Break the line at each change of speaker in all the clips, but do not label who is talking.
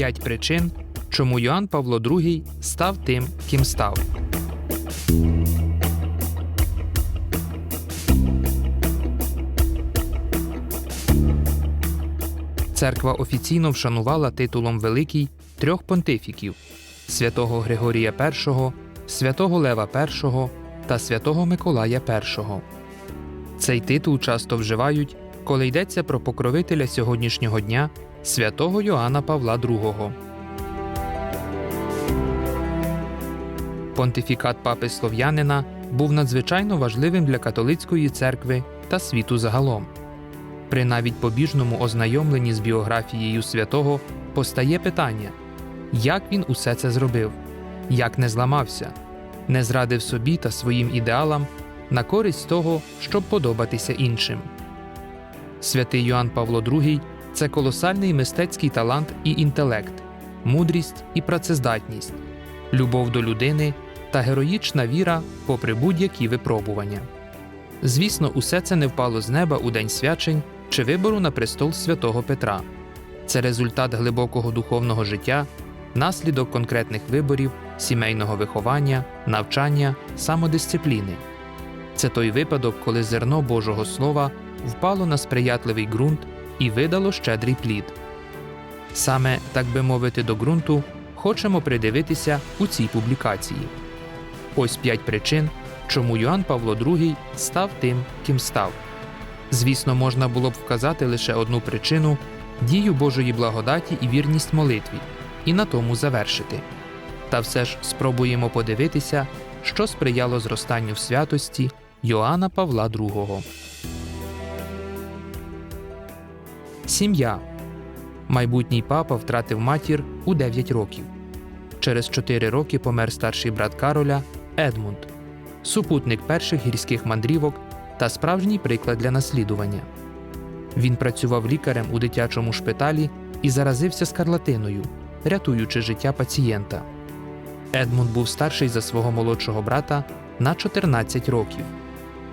П'ять причин, чому Йоанн Павло II став тим, ким став. Церква офіційно вшанувала титулом Великий трьох понтифіків святого Григорія І, святого Лева І та святого Миколая І. Цей титул часто вживають, коли йдеться про покровителя сьогоднішнього дня святого Йоанна Павла II. Понтифікат папи Слов'янина був надзвичайно важливим для католицької церкви та світу загалом. При навіть побіжному ознайомленні з біографією святого постає питання, як він усе це зробив, як не зламався, не зрадив собі та своїм ідеалам на користь того, щоб подобатися іншим. Святий Йоанн Павло II це колосальний мистецький талант і інтелект, мудрість і працездатність, любов до людини та героїчна віра попри будь-які випробування. Звісно, усе це не впало з неба у день свячень чи вибору на престол святого Петра. Це результат глибокого духовного життя, наслідок конкретних виборів, сімейного виховання, навчання, самодисципліни. Це той випадок, коли зерно Божого Слова впало на сприятливий ґрунт і видало щедрий плід. Саме, так би мовити, до ґрунту хочемо придивитися у цій публікації. Ось п'ять причин, чому Йоанн Павло II став тим, ким став. Звісно, можна було б вказати лише одну причину дію Божої благодаті і вірність молитві, і на тому завершити. Та все ж спробуємо подивитися, що сприяло зростанню в святості Йоанна Павла II. Сім'я. Майбутній папа втратив матір у 9 років. Через 4 роки помер старший брат Кароля Едмунд, супутник перших гірських мандрівок та справжній приклад для наслідування. Він працював лікарем у дитячому шпиталі і заразився скарлатиною, рятуючи життя пацієнта. Едмунд був старший за свого молодшого брата на 14 років.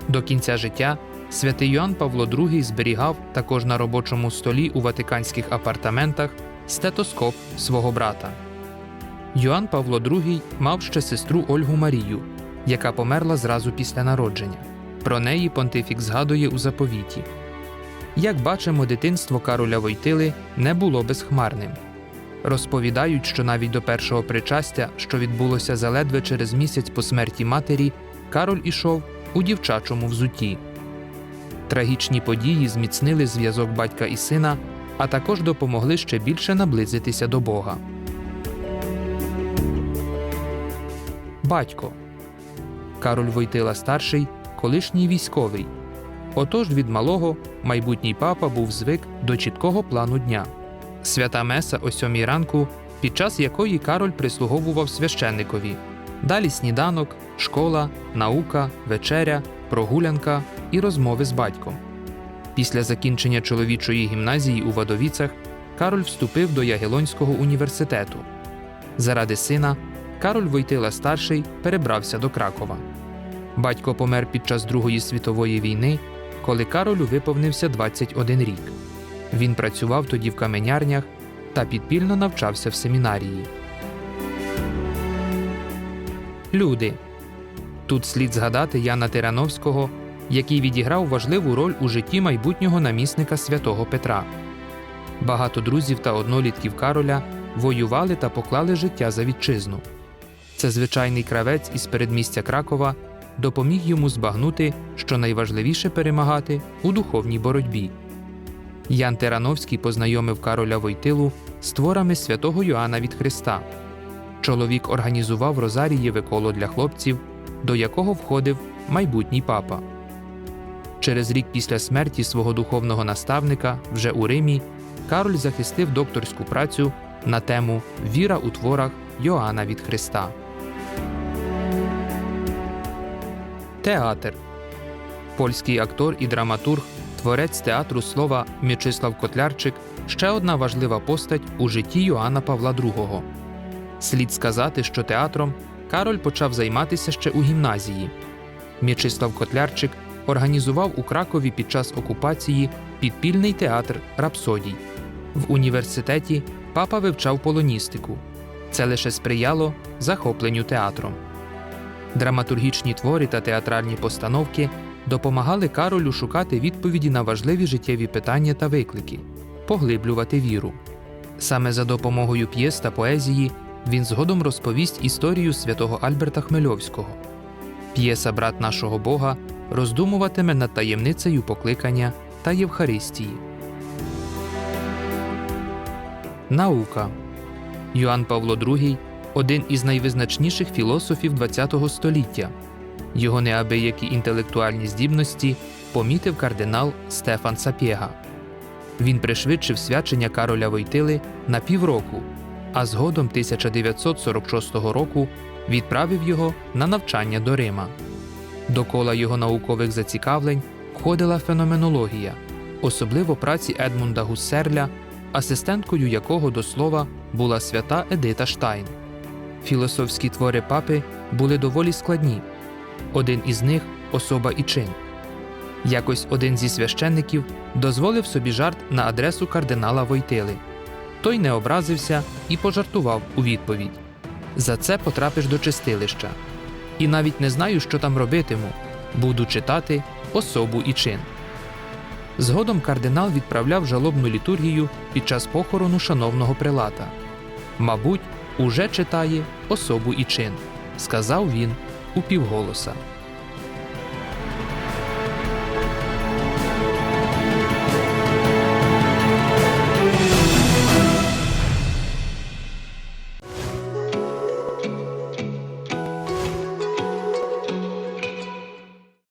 До кінця життя святий Йоанн Павло II зберігав також на робочому столі у ватиканських апартаментах стетоскоп свого брата. Йоанн Павло II мав ще сестру Ольгу Марію, яка померла зразу після народження. Про неї понтифік згадує у заповіті. Як бачимо, дитинство Кароля Войтили не було безхмарним. Розповідають, що навіть до першого причастя, що відбулося заледве через місяць по смерті матері, Кароль ішов у дівчачому взутті. Трагічні події зміцнили зв'язок батька і сина, а також допомогли ще більше наблизитися до Бога. Батько Кароль Войтила старший, колишній військовий. Отож від малого майбутній папа був звик до чіткого плану дня. Свята Меса о сьомій ранку, під час якої Кароль прислуговував священникові. Далі сніданок, школа, наука, вечеря, прогулянка і розмови з батьком. Після закінчення чоловічої гімназії у Вадовіцях Кароль вступив до Ягелонського університету. Заради сина Кароль Войтила старший перебрався до Кракова. Батько помер під час Другої світової війни, коли Каролю виповнився 21 рік. Він працював тоді в каменярнях та підпільно навчався в семінарії. Люди. Тут слід згадати Яна Тирановського, який відіграв важливу роль у житті майбутнього намісника святого Петра. Багато друзів та однолітків Кароля воювали та поклали життя за вітчизну. Це звичайний кравець із передмістя Кракова допоміг йому збагнути, що найважливіше перемагати у духовній боротьбі. Ян Терановський познайомив Кароля Войтилу з творами святого Йоанна від Христа. Чоловік організував Розарієве коло для хлопців, до якого входив майбутній папа. Через рік після смерті свого духовного наставника, вже у Римі, Кароль захистив докторську працю на тему Віра у творах Йоанна від Христа. Театр польський актор і драматург, творець театру слова М'ячислав Котлярчик ще одна важлива постать у житті Йоанна Павла II. Слід сказати, що театром Кароль почав займатися ще у гімназії. М'ячислав Котлярчик організував у Кракові під час окупації підпільний театр Рапсодій. В університеті папа вивчав полоністику. Це лише сприяло захопленню театром. Драматургічні твори та театральні постановки допомагали Каролю шукати відповіді на важливі життєві питання та виклики, поглиблювати віру. Саме за допомогою п'єс та поезії він згодом розповість історію святого Альберта Хмельовського. П'єса Брат нашого Бога роздумуватиме над таємницею покликання та Євхаристії. Наука Йоанн Павло II один із найвизначніших філософів ХХ століття. Його неабиякі інтелектуальні здібності помітив кардинал Стефан Сапєга. Він пришвидшив свячення Кароля Войтили на півроку, а згодом 1946 року відправив його на навчання до Рима. До кола його наукових зацікавлень входила феноменологія, особливо праці Едмунда Гуссерля, асистенткою якого до слова була свята Едита Штайн. Філософські твори папи були доволі складні. Один із них особа і чин. Якось один зі священників дозволив собі жарт на адресу кардинала Войтили. Той не образився і пожартував у відповідь: За це потрапиш до чистилища. І навіть не знаю, що там робитиму. Буду читати особу і чин. Згодом кардинал відправляв жалобну літургію під час похорону шановного прилата. Мабуть, уже читає особу і чин, сказав він упівголоса.